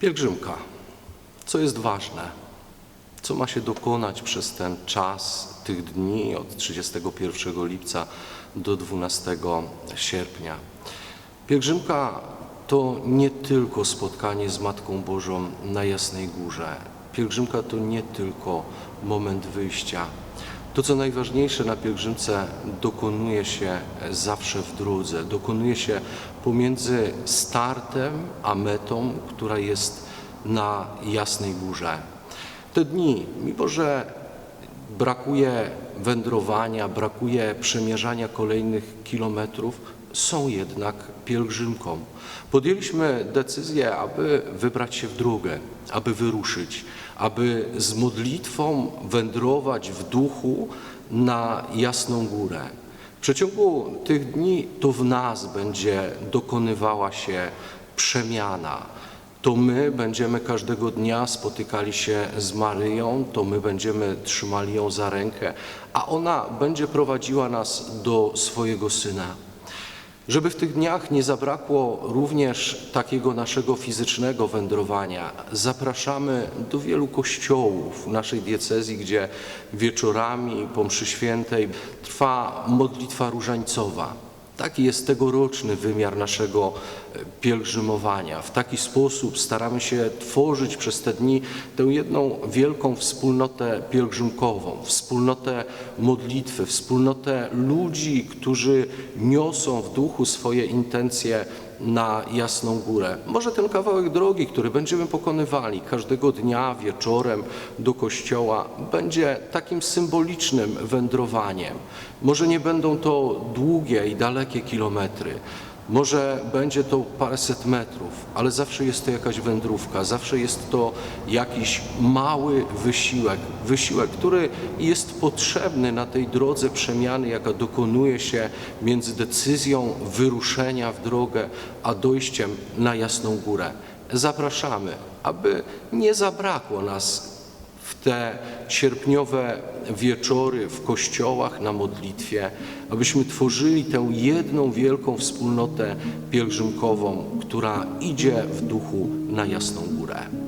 Pielgrzymka. Co jest ważne? Co ma się dokonać przez ten czas tych dni od 31 lipca do 12 sierpnia? Pielgrzymka to nie tylko spotkanie z Matką Bożą na Jasnej Górze. Pielgrzymka to nie tylko moment wyjścia. To, co najważniejsze na pielgrzymce, dokonuje się zawsze w drodze, dokonuje się pomiędzy startem a metą, która jest na Jasnej Górze. Te dni, mimo że brakuje wędrowania, brakuje przemierzania kolejnych kilometrów, są jednak pielgrzymką. Podjęliśmy decyzję, aby wybrać się w drogę, aby wyruszyć, aby z modlitwą wędrować w duchu na Jasną Górę. W przeciągu tych dni to w nas będzie dokonywała się przemiana. To my będziemy każdego dnia spotykali się z Maryją, to my będziemy trzymali ją za rękę, a ona będzie prowadziła nas do swojego syna. Żeby w tych dniach nie zabrakło również takiego naszego fizycznego wędrowania, zapraszamy do wielu kościołów naszej diecezji, gdzie wieczorami po mszy świętej trwa modlitwa różańcowa. Taki jest tegoroczny wymiar naszego e, pielgrzymowania. W taki sposób staramy się tworzyć przez te dni tę jedną wielką wspólnotę pielgrzymkową, wspólnotę modlitwy, wspólnotę ludzi, którzy niosą w duchu swoje intencje na Jasną Górę. Może ten kawałek drogi, który będziemy pokonywali każdego dnia wieczorem do kościoła, będzie takim symbolicznym wędrowaniem. Może nie będą to długie i dalekie kilometry. Może będzie to paręset metrów, ale zawsze jest to jakaś wędrówka, zawsze jest to jakiś mały wysiłek, wysiłek, który jest potrzebny na tej drodze przemiany, jaka dokonuje się między decyzją wyruszenia w drogę, a dojściem na Jasną Górę. Zapraszamy, aby nie zabrakło nas w te sierpniowe wieczory w kościołach na modlitwie, abyśmy tworzyli tę jedną wielką wspólnotę pielgrzymkową, która idzie w duchu na Jasną Górę.